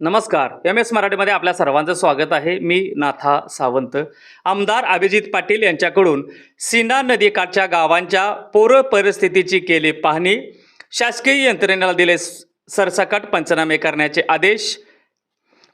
नमस्कार. M S मराठीमध्ये आपल्या सर्वांचं स्वागत आहे. मी नाथा सावंत. आमदार अभिजित पाटील यांच्याकडून सिन्हा नदीकाठच्या गावांच्या पूर परिस्थितीची केली पाहणी. शासकीय यंत्रणेला दिले स- सरसकट पंचनामे करण्याचे आदेश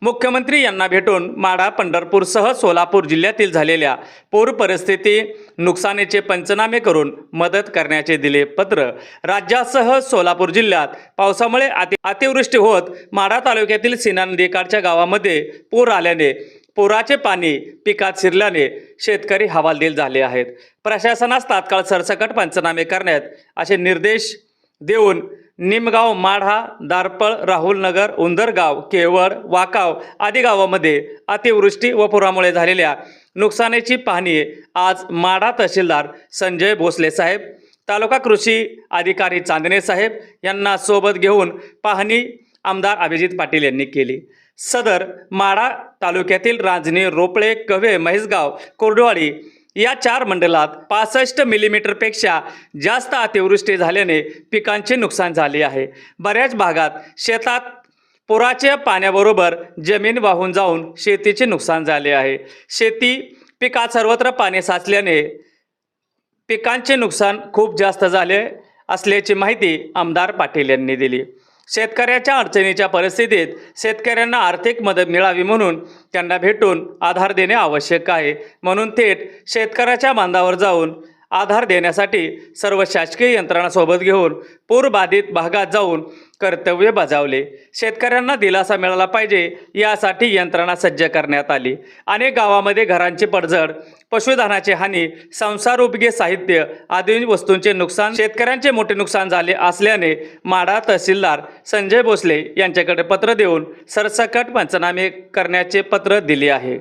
मुख्यमंत्री यांना भेटून माढा पंढरपूरसह सोलापूर जिल्ह्यातील झालेल्या पूर परिस्थिती नुकसानीचे पंचनामे करून मदत करण्याचे दिले पत्र. राज्यासह सोलापूर जिल्ह्यात पावसामुळे अति अतिवृष्टी होत माढा तालुक्यातील सीना नदीकाठच्या गावामध्ये पूर आल्याने पुराचे पाणी पिकात शिरल्याने शेतकरी हवालदिल झाले आहेत. प्रशासनास तात्काळ सरसकट पंचनामे करण्यात असे निर्देश देऊन निमगाव माढा दारपळ राहुलनगर उंदरगाव केवळ वाकाव आदी गावामध्ये अतिवृष्टी व पुरामुळे झालेल्या नुकसानीची पाहणी आज माढा तहसीलदार संजय भोसले साहेब तालुका कृषी अधिकारी चांदणे साहेब यांना सोबत घेऊन पाहणी आमदार अभिजित पाटील यांनी केली. सदर माढा तालुक्यातील रांजणी रोपळे कव्हे म्हैसगाव कोरडवाडी या चार मंडलात पासष्ट मिलीमीटरपेक्षा जास्त अतिवृष्टी झाल्याने पिकांचे नुकसान झाले आहे. बऱ्याच भागात शेतात पुराच्या पाण्याबरोबर जमीन वाहून जाऊन शेतीचे नुकसान झाले आहे. शेती पिकात सर्वत्र पाणी साचल्याने पिकांचे नुकसान खूप जास्त झाले असल्याची माहिती आमदार पाटील यांनी दिली. शेतकऱ्याच्या अडचणीच्या परिस्थितीत शेतकऱ्यांना आर्थिक मदत मिळावी म्हणून त्यांना भेटून आधार देणे आवश्यक आहे. म्हणून थेट शेतकऱ्याच्या बांधावर जाऊन आधार देण्यासाठी सर्व शासकीय यंत्रणासोबत घेऊन पूरबाधित भागात जाऊन कर्तव्य बजावले. शेतकऱ्यांना दिलासा मिळाला पाहिजे यासाठी यंत्रणा सज्ज करण्यात आली. अनेक गावामध्ये घरांची पडझड पशुधनाची हानी संसार उपगे साहित्य आदी वस्तूंचे नुकसान शेतकऱ्यांचे मोठे नुकसान झाले असल्याने माडा तहसीलदार संजय भोसले यांच्याकडे पत्र देऊन सरसकट पंचनामे करण्याचे पत्र दिले आहे.